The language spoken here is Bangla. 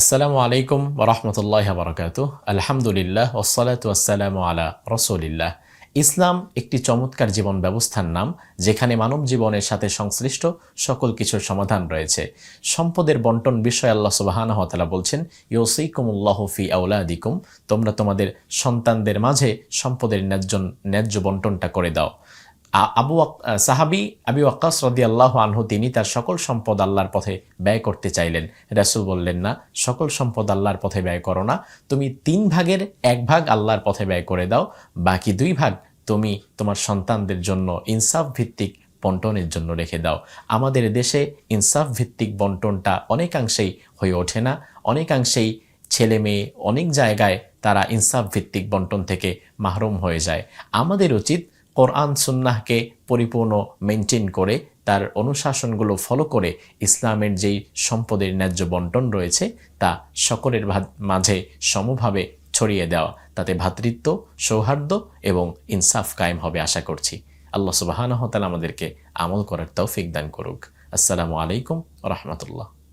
আসসালামু আলাইকুম রহমতুল্লাহ বারকাত আলহামদুলিল্লাহ ওসালাত ওয়াসালামু আলা রসুলিল্লাহ ইসলাম একটি চমৎকার জীবন ব্যবস্থার নাম, যেখানে মানব জীবনের সাথে সংশ্লিষ্ট সকল কিছুর সমাধান রয়েছে। সম্পদের বন্টন বিষয়ে আল্লাহ সুবাহানহ তালা বলছেন, ইউসিকুমুল্লাহ ফি আউলাদিকুম তোমরা তোমাদের সন্তানদের মাঝে সম্পদের ন্যায্য ন্যায্য বন্টনটা করে দাও। আবু সাহাবি আবি ওয়াক্কাস রদি আল্লাহ আনহু, তিনি তার সকল সম্পদ আল্লাহর পথে ব্যয় করতে চাইলেন। রাসূল বললেন, না, সকল সম্পদ আল্লাহর পথে ব্যয় করো না। তুমি তিন ভাগের এক ভাগ আল্লাহর পথে ব্যয় করে দাও। বাকি দুই ভাগ তুমি তোমার সন্তানদের জন্য ইনসাফ ভিত্তিক বন্টনের জন্য রেখে দাও। আমাদের দেশে ইনসাফ ভিত্তিক বন্টনটা অনেকাংশেই হয়ে ওঠে না। অনেকাংশেই ছেলে মেয়ে অনেক জায়গায় তারা ইনসাফ ভিত্তিক বন্টন থেকে মাহরুম হয়ে যায়। আমাদের উচিত কোরআন সুন্নাহকে পরিপূর্ণ মেনটেন করে, তার অনুশাসনগুলো ফলো করে ইসলামের যেই সম্পদের ন্যায্য বন্টন রয়েছে, তা সকলের মাঝে সমভাবে ছড়িয়ে দেওয়া। তাতে ভ্রাতৃত্ব সৌহার্দ্য এবং ইনসাফ কায়েম হবে আশা করছি। আল্লাহ সুবাহানহতাল আমাদেরকে আমল করার তৌফিক দান করুক। আসসালামু আলাইকুম রহমতুল্লাহ।